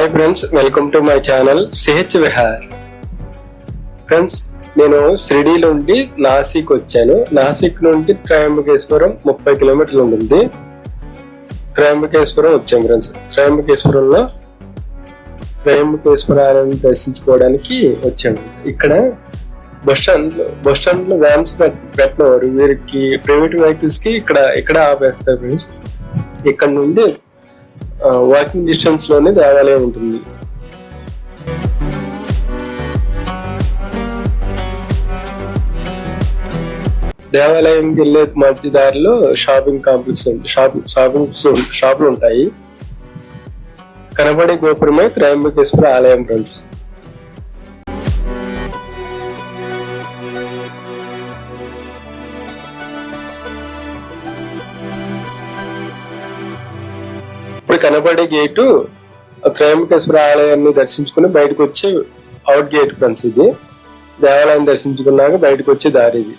Hi friends welcome to my channel CH Vihar. Friends నేను షిరిడి నుండి నాసిక్ వచ్చాను. నాసిక్ నుండి త్రయంబకేశ్వరం ముప్పై కిలోమీటర్లు ఉంటుంది. త్రయంబకేశ్వరం వచ్చాం ఫ్రెండ్స్. త్రయంబకేశ్వరంలో త్రయంబకేశ్వర దర్శించుకోవడానికి వచ్చాం ఇక్కడ బస్ స్టాండ్ బస్ స్టాండ్లో వ్యాన్స్ పెట్టినవారు. వీరికి ప్రైవేట్ వెహికల్స్కి ఇక్కడ ఇక్కడ ఆపేస్తారు ఫ్రెండ్స్. ఇక్కడ నుండి వాకింగ్ డిస్టెన్స్లోనే దేవాలయం ఉంటుంది. దేవాలయంకి వెళ్ళే మధ్య దారిలో షాపింగ్ కాంప్లెక్స్ షాపింగ్ షాపింగ్ షాపులు ఉంటాయి. కనబడే గోపురమే త్రయంబకేశ్వర ఆలయం ఫ్రెండ్స్ కనబడే గేటు త్రయంబకేశ్వర ఆలయాన్ని దర్శించుకుని బయటకు వచ్చే అవుట్ గేట్ ఫ్రెండ్స్ ఇది. దేవాలయం దర్శించుకున్నాక బయటకు వచ్చే దారి ఇది.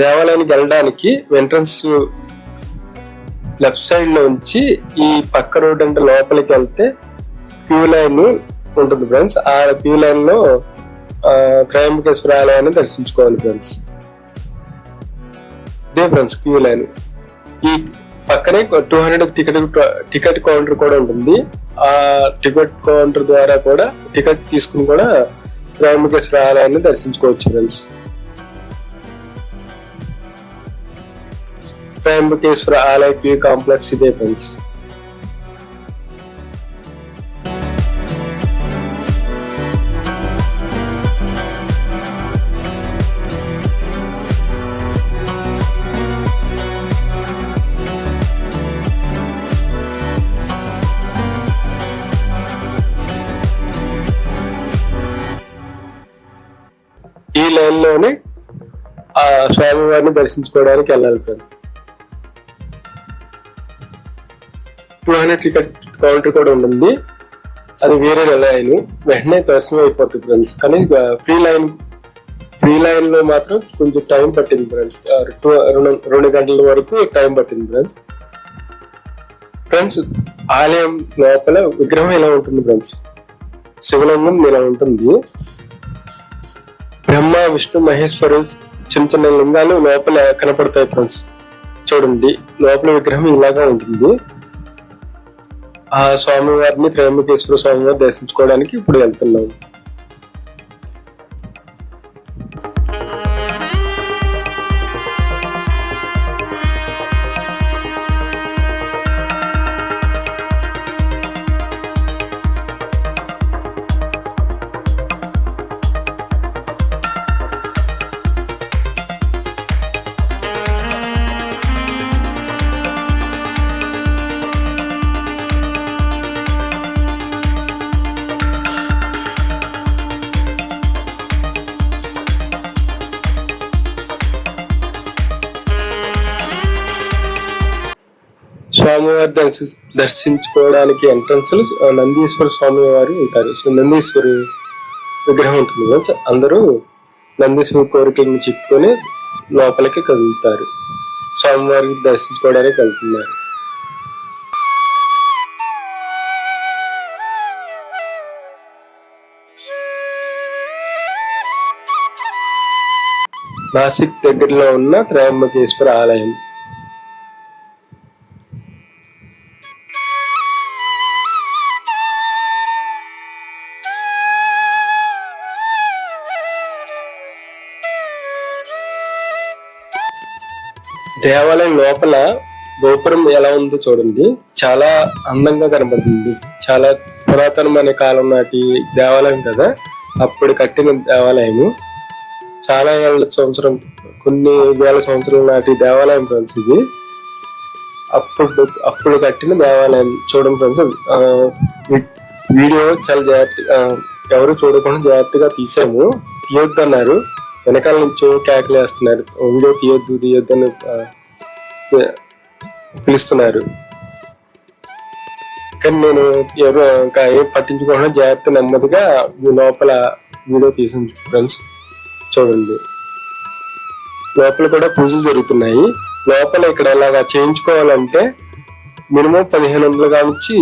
దేవాలయానికి వెళ్ళడానికి ఎంట్రన్స్ లెఫ్ట్ సైడ్లో ఉంచి ఈ పక్క రోడ్ అంటే లోపలికి వెళ్తే క్యూ లైన్ ఉంటుంది ఫ్రెండ్స్ ఆ క్యూ లైన్లో త్రయంబకేశ్వర ఆలయాన్ని దర్శించుకోవాలి ఫ్రెండ్స్ ఇదే ఫ్రెండ్స్ క్యూ లైన్ ఈ పక్కనే two hundred ticket ticket counter కూడా ఉంటుంది. ఆ టికెట్ కౌంటర్ ద్వారా కూడా టికెట్ తీసుకుని కూడా త్రయంబకేశ్వర ఆలయాన్ని దర్శించుకోవచ్చు ఫ్రెండ్స్. త్రయంబకేశ్వర ఆలయ క్యూ కాంప్లెక్స్ ఇదే ఫ్రెండ్స్. లైన్లోనే ఆ స్వామివారిని దర్శించుకోవడానికి వెళ్ళాలి friends two hundred ticket counter కూడా ఉంటుంది. అది వేరే లైన్. వెంటనే దర్శనం అయిపోతుంది ఫ్రెండ్స్ కానీ ఫ్రీ లైన్ ఫ్రీ లైన్లో మాత్రం కొంచెం టైం పట్టింది ఫ్రెండ్స్ రెండు రెండు గంటల వరకు టైం పట్టింది ఫ్రెండ్స్ ఫ్రెండ్స్ ఆలయం లోపల విగ్రహం ఎలా ఉంటుంది ఫ్రెండ్స్ శివలింగం ఇలా ఉంటుంది? బ్రహ్మ విష్ణు మహేశ్వరు చిన్న చిన్న లింగాలు లోపల కనపడతాయి ఫ్రెండ్స్ చూడండి లోపల విగ్రహం ఇలాగా ఉంటుంది. ఆ స్వామివారిని త్రయంబకేశ్వర స్వామివారిని దర్శించుకోవడానికి ఇప్పుడు వెళ్తున్నాం. స్వామివారి దర్శి దర్శించుకోవడానికి ఎంట్రన్స్ నందీశ్వర స్వామి వారు ఉంటారు. సో నందీశ్వరు విగ్రహం ఉంటుంది మీన్స్ అందరూ నందీశ్వరి కోరికలను చెప్పుకొని లోపలికి కదులుతారు. స్వామివారికి దర్శించుకోవడానికి వెళ్తున్నారు. నాసిక్ దగ్గరలో ఉన్న త్రయంబకేశ్వర ఆలయం. దేవాలయం లోపల గోపురం ఎలా ఉందో చూడండి. చాలా అందంగా కనబడుతుంది. చాలా పురాతనమైన కాలం నాటి దేవాలయం కదా. అప్పుడు కట్టిన దేవాలయము. చాలా ఏళ్ళ సంవత్సరం కొన్ని వేల సంవత్సరాల నాటి దేవాలయం ఫ్రెండ్స్ ఇది. అప్పుడు అప్పుడు కట్టిన దేవాలయం చూడండి ఫ్రెండ్స్. వీడియో చాలా జాగ్రత్త ఎవరు చూడకుండా జాగ్రత్తగా తీసాము తీయొద్దన్నారు. వెనకాల నుంచి కేకలు వేస్తున్నారు. వీడియో తీయొద్దు తీయొద్దు అని పిలుస్తున్నారు. కానీ నేను ఎవరు ఇంకా ఏం పట్టించుకోకుండా జాగ్రత్త నెమ్మదిగా మీ లోపల వీడియో తీసాను ఫ్రెండ్స్. చూడండి. లోపల కూడా పూజలు జరుగుతున్నాయి. లోపల ఇక్కడ ఇలాగా చేయించుకోవాలంటే మినిమం పదిహేను వందల కానించి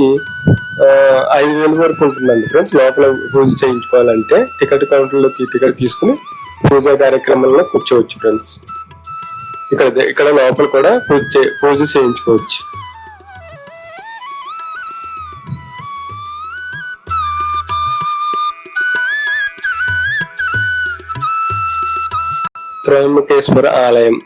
ఐదు వేల వరకు ఉంటుందండి ఫ్రెండ్స్. లోపల పూజ చేయించుకోవాలంటే టికెట్ కౌంటర్లో టికెట్ తీసుకుని పూజా కార్యక్రమంలో కూర్చోవచ్చు ఫ్రెండ్స్ ఇక్కడ ఇక్కడ లోపల కూడా పూజ చే- పూజ చేయించుకోవచ్చు. త్రయంబకేశ్వర ఆలయం.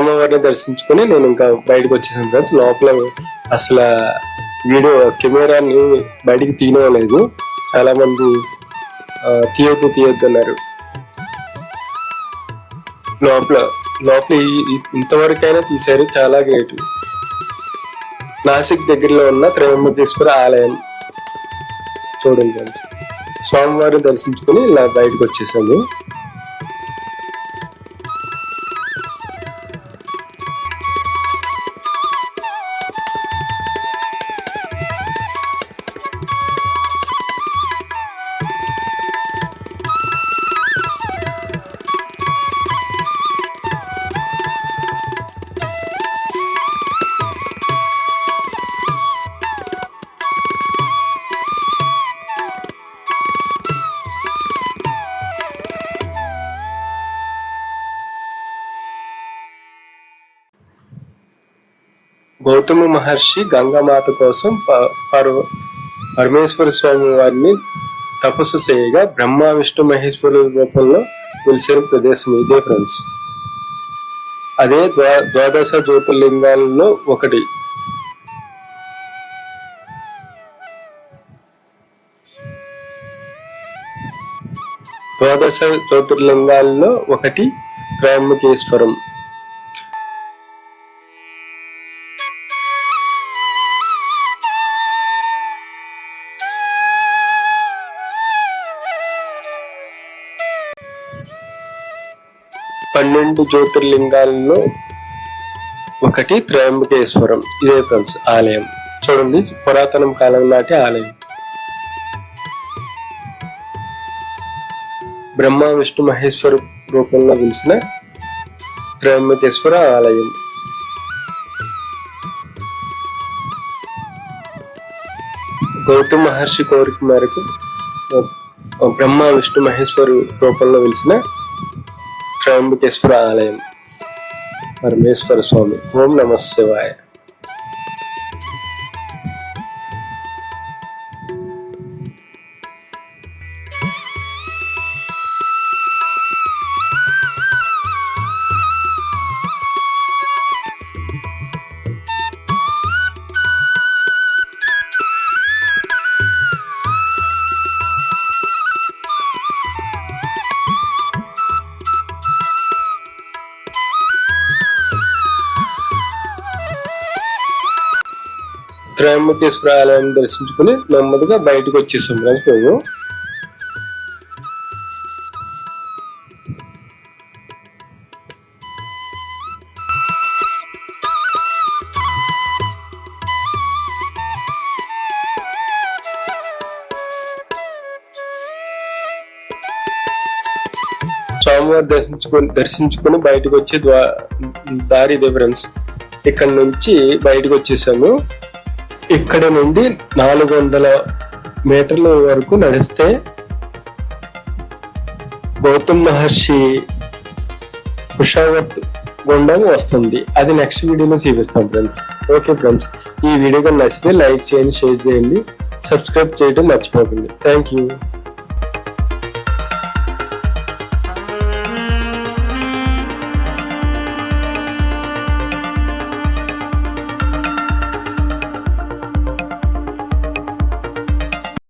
సోమవారిని దర్శించుకొని నేను ఇంకా బయటకు వచ్చేసాను ఫ్రెండ్స్ లోపల అసలు వీడియో కెమెరాని బయటికి తీయలేదు చాలా మంది తీయొద్దు తీయొద్దు అన్నారు. లోపల లోపల ఇంతవరకైనా తీశారు. చాలా గ్రేట్ నాసిక్ దగ్గరలో ఉన్న త్రయంబకేశ్వర ఆలయం చూడండి ఫ్రెండ్స్ స్వామివారిని దర్శించుకుని ఇలా బయటకు వచ్చేసాము గౌతమ మహర్షి గంగామాత కోసం ప- పర్వ పరమేశ్వర స్వామి వారిని తపస్సు చేయగా బ్రహ్మ విష్ణు మహేశ్వరుల రూపంలో వెలిసిన ప్రదేశం ఇదే ఫ్రెండ్స్. అదే ద్వా- ద్వాదశ జ్యోతిర్లింగాలలో ఒకటి. ద్వాదశ జ్యోతిర్లింగాల్లో ఒకటి త్రయంబకేశ్వరం. పన్నెండు జ్యోతిర్లింగాలలో ఒకటి త్రయంబకేశ్వరం. ఇదే ఫ్రెండ్స్ ఆలయం. చూడండి పురాతనం కాలం నాటి ఆలయం. బ్రహ్మ విష్ణు మహేశ్వర రూపంలో వెలిసిన త్రయంబకేశ్వర ఆలయం. గౌతమ మహర్షి కోరిక మేరకు బ్రహ్మ విష్ణు మహేశ్వరు రూపంలో వెలిసిన త్రయంబకేశ్వర ఆలయం పరమేశ్వర స్వామి. ఓం నమ శివాయ. త్రయంబకేశ్వర ఆలయం దర్శించుకుని నెమ్మదిగా బయటకు వచ్చేసాం. ఫ్రెండ్స్ మేము స్వామివారి దర్శించుకొని దర్శించుకొని బయటకు వచ్చే ద్వా దారి ఇదే ఫ్రెండ్స్ ఇక్కడ నుంచి బయటకు వచ్చేసాము. ఇక్కడ నుండి నాలుగు వందల మీటర్ల వరకు నడిస్తే గౌతమ్ మహర్షి కుషావత్ గుండం వస్తుంది. అది నెక్స్ట్ వీడియోలో చూపిస్తాం ఫ్రెండ్స్ ఓకే ఫ్రెండ్స్ ఈ వీడియో కానీ నచ్చితే లైక్ చేయండి షేర్ చేయండి సబ్స్క్రైబ్ చేయడం మర్చిపోకండి. Thank you